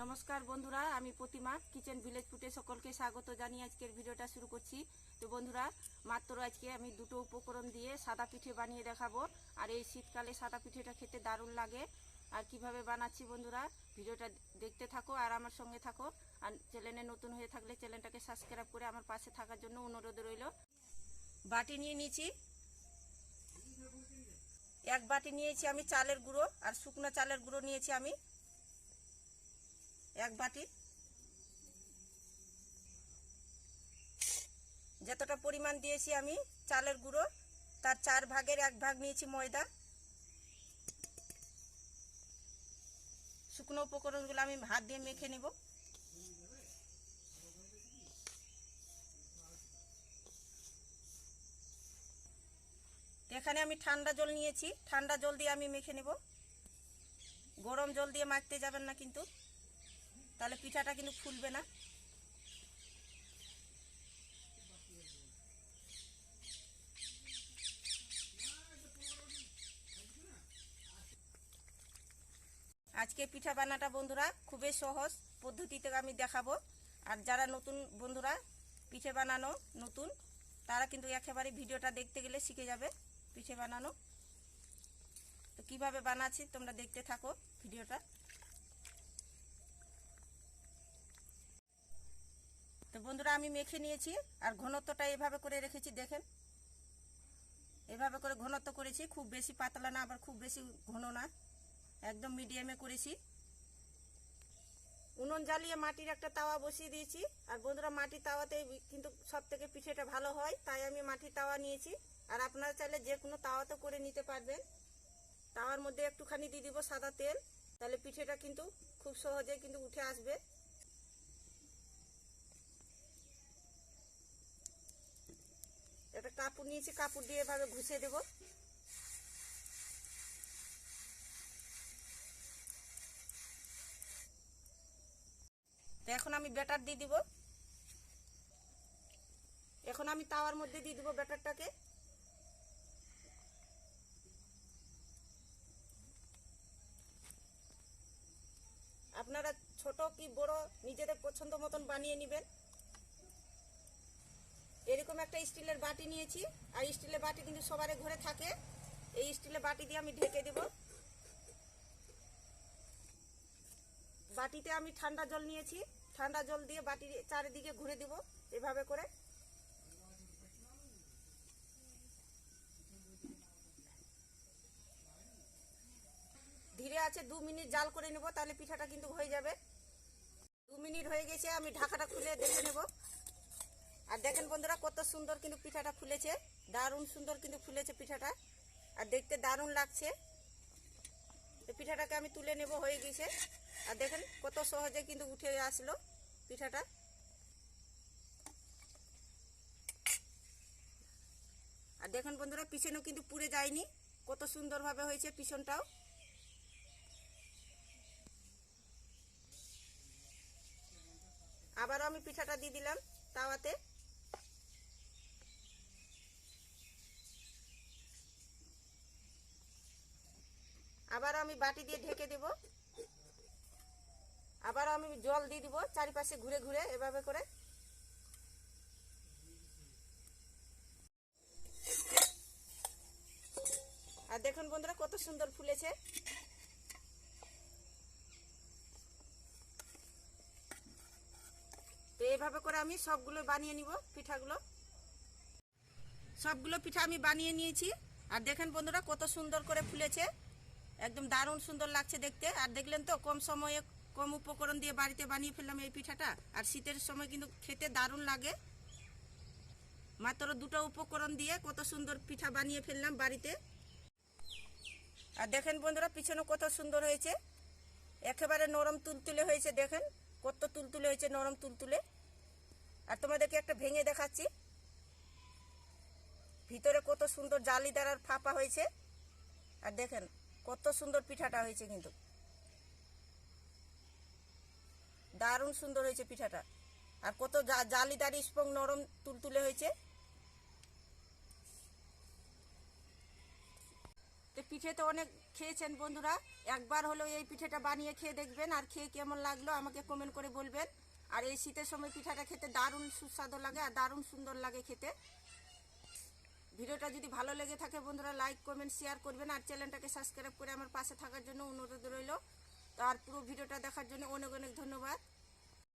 নমস্কার বন্ধুরা, আমি প্রতিমা, কিচেন ভিলেজ ফুটে সকলকে স্বাগত জানিয়ে আজকের ভিডিওটা শুরু করছি। তো বন্ধুরা, মাত্র আজকে আমি দুটো উপকরণ দিয়ে সাদা পিঠে বানিয়ে দেখাবো। আর এই শীতকালে সাদা পিঠেটা খেতে দারুণ লাগে। আর কীভাবে বানাচ্ছি বন্ধুরা, ভিডিওটা দেখতে থাকো আর আমার সঙ্গে থাকো। আর চ্যানেলে নতুন হয়ে থাকলে চ্যানেলটাকে সাবস্ক্রাইব করে আমার পাশে থাকার জন্য অনুরোধ রইল। বাটি নিয়ে নিয়েছি। এক বাটি নিয়েছি আমি চালের গুঁড়ো আর শুকনো চালের গুঁড়ো নিয়েছি আমি। এক বাটি। যতটা পরিমাণ দিয়েছি আমি চালের গুঁড়ো, তার চার ভাগের এক ভাগ নিয়েছি ময়দা। শুকনো উপকরণগুলো আমি হাত দিয়ে মেখে নেব। এখানে আমি ঠান্ডা জল নিয়েছি। ঠান্ডা জল দিয়ে আমি মেখে নেব। গরম জল দিয়ে মাখতে যাবেন না কিন্তু। তাহলে পিঠাটা কিন্তু ফুলবে না। আজকে পিঠা বানাটা বন্ধুরা খুবই সহজ পদ্ধতিতে আমি দেখাবো। আর যারা নতুন বন্ধুরা পিঠে বানানো নতুন, তারা কিন্তু একেবারে ভিডিওটা দেখতে গেলে শিখে যাবে পিঠে বানানো। তো কীভাবে বানাচ্ছি তোমরা দেখতে থাকো ভিডিওটা তো বন্ধুরা আমি মেখে নিয়েছি, আর ঘনত্বটা এভাবে করে রেখেছি, দেখেন। এভাবে করে ঘনত্ব করেছি, খুব বেশি পাতলা না, আবার খুব বেশি ঘন না। একদম মিডিয়ামে করেছি। উনুন জ্বালিয়ে মাটির একটা তাওয়া বসিয়ে দিয়েছি, আর বন্ধুরা, মাটির তাওয়াতে কিন্তু সব থেকে পিঠেটা ভালো হয়, তাই আমি মাটির তাওয়া নিয়েছি। আর আপনারা চাইলে যে কোনো তাওয়াতে করে নিতে পারবেন। তাওয়ার মধ্যে একটুখানি দিয়ে দিব সাদা তেল, তাহলে পিঠেটা কিন্তু খুব সহজে কিন্তু উঠে আসবে একটা কাপড় নিয়েছি, কাপড় দিয়ে এভাবে ঘুষে দেব। এখন আমি ব্যাটার দিয়ে দিব। এখন আমি তাওয়ার মধ্যে দিয়ে দিব ব্যাটারটাকে। আপনারা ছোট কি বড় নিজেদের পছন্দ মতন বানিয়ে নেবেন। এরকম একটা স্টিলের বাটি নিয়েছি। আর স্টিলের বাটি কিন্তু সবার ঘরে থাকে। এই স্টিলের বাটি দিয়ে আমি ঢেকে দেব। বাটিতে আমি ঠান্ডা জল নিয়েছি। ঠান্ডা জল দিয়ে বাটির চারিদিকে ঘুরে দিব এভাবে করে। ধীরে আছে দু মিনিট জাল করে নেব, তাহলে পিঠাটা কিন্তু হয়ে যাবে। দু মিনিট হয়ে গেছে, আমি ঢাকাটা খুলে দেখে নেব। আর দেখেন বন্ধুরা কত সুন্দর কিন্তু পিঠাটা ফুলেছে। দারুণ সুন্দর কিন্তু ফুলেছে পিঠাটা। আর দেখতে দারুণ লাগছে। পিঠাটাকে আমি তুলে নেব, হয়ে গেছে। আর দেখেন কত সহজে কিন্তু উঠে আসলো পিঠাটা। আর দেখেন বন্ধুরা, পিছনেও কিন্তু পুড়ে যায়নি। কত সুন্দরভাবে হয়েছে পিছনটাও। আবারও আমি পিঠাটা দিয়ে দিলাম তাওয়াতে। আবার আমি বাটি দিয়ে ঢেকে দেব। আবার আমি জল দিয়ে দিব চারিপাশে ঘুরে ঘুরে এভাবে করে। আর দেখুন বন্ধুরা কত সুন্দর ফুলেছে। তো এইভাবে করে আমি সবগুলো বানিয়ে নিব পিঠাগুলো। সবগুলো পিঠা আমি বানিয়ে নিয়েছি। আর দেখেন বন্ধুরা কত সুন্দর করে ফুলেছে। একদম দারুণ সুন্দর লাগছে দেখতে। আর দেখলেন তো, কম সময়ে কম উপকরণ দিয়ে বাড়িতে বানিয়ে ফেললাম এই পিঠাটা। আর শীতের সময় কিন্তু খেতে দারুণ লাগে। মাত্র দুটো উপকরণ দিয়ে কত সুন্দর পিঠা বানিয়ে ফেললাম বাড়িতে। আর দেখেন বন্ধুরা, পিছনে কত সুন্দর হয়েছে। একেবারে নরম তুলতুলে হয়েছে, দেখেন। কত তুলতুলে হয়েছে, নরম তুলতুলে। আর তোমাদেরকে একটা ভেঙে দেখাচ্ছি। ভিতরে কত সুন্দর জালিদার আর ফাঁপা হয়েছে। আর দেখেন কত সুন্দর পিঠাটা হয়েছে কিন্তু। দারুণ সুন্দর হয়েছে পিঠাটা। আর কত জালিদার স্পং নরম তুলতুলে হয়েছে। তো পিঠে তো অনেক খেয়েছেন বন্ধুরা। একবার হলেও এই পিঠেটা বানিয়ে খেয়ে দেখবেন আর খেয়ে কেমন লাগল আমাকে কমেন্ট করে বলবেন। আর এই শীতের সময় পিঠাটা খেতে দারুণ সুস্বাদু লাগে আর দারুণ সুন্দর লাগে খেতে। ভিডিওটা যদি ভালো লেগে থাকে বন্ধুরা লাইক কমেন্ট শেয়ার করবেন আর চ্যানেলটাকে সাবস্ক্রাইব করে আমার পাশে থাকার জন্য অনুরোধ রইল। আর পুরো ভিডিওটা দেখার জন্য অনেক অনেক ধন্যবাদ।